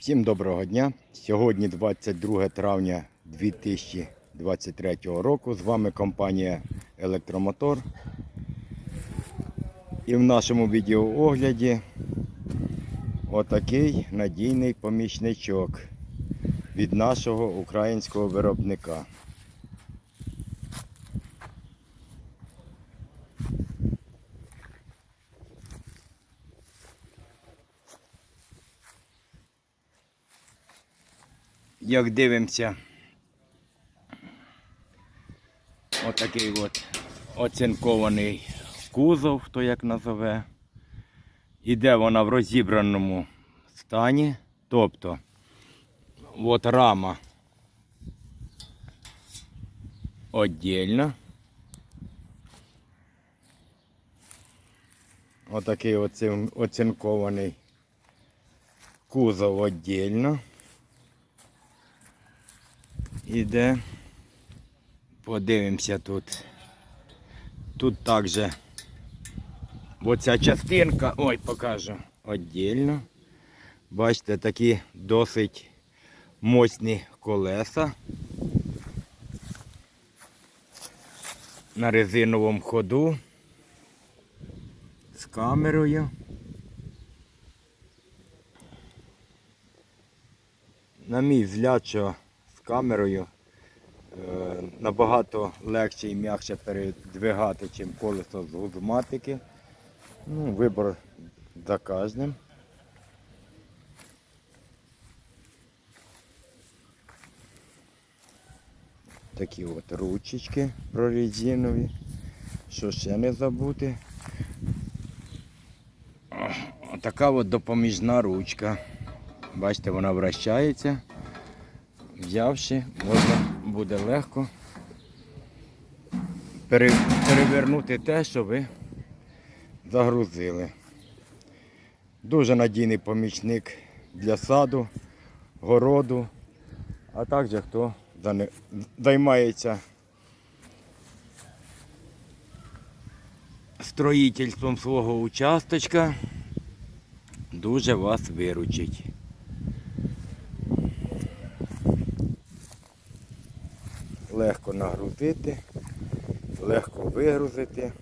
Всім доброго дня. Сьогодні 22 травня 2023 року. З вами компанія Електромотор. І в нашому відеоогляді отакий надійний помічничок від нашого українського виробника. Як дивимося, отакий от оцинкований кузов, хто як назове. Іде вона в розібраному стані. Тобто, от рама Отакий оцин- оцинкований кузов віддільно. Іде. Подивимося тут. Тут також оця частинка, ой, покажу, віддільно. Бачите, такі досить мощні колеса. На резиновому ходу. З камерою. На мій взгляд, що камерою е, набагато легше і м'якше передвигати, ніж колесо з гузматики. Ну, вибор за кожним. Такі от ручечки прорезинові. Що ще не забути? Така от допоміжна ручка. Бачите, вона вращається. Взявши, можна буде легко перевернути те, що ви загрузили. Дуже надійний помічник для саду, городу, а також хто займається строїтельством свого участочка, дуже вас виручить. Легко нагрузити, легко вигрузити.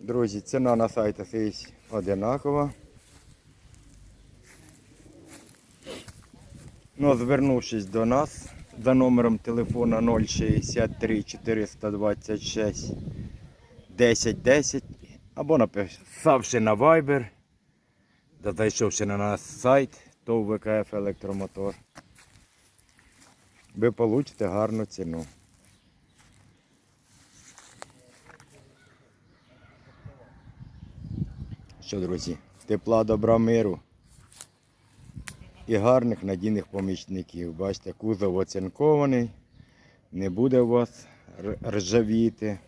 Друзі, ціна на стоїть одинакова. Ну, звернувшись до нас за номером телефона 063 426 1010 або написавши на Viber, зайшовши на наш сайт ТОВ ВКФ Електромотор, ви получите гарну ціну. Що, друзі, тепла, добра, миру і гарних надійних помічників. Бачите, кузов оцинкований, не буде у вас ржавіти.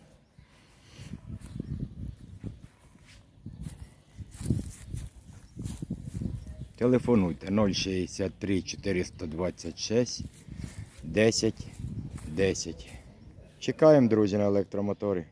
Телефонуйте 063 426 10 10. Чекаємо, друзі, на електромоторі.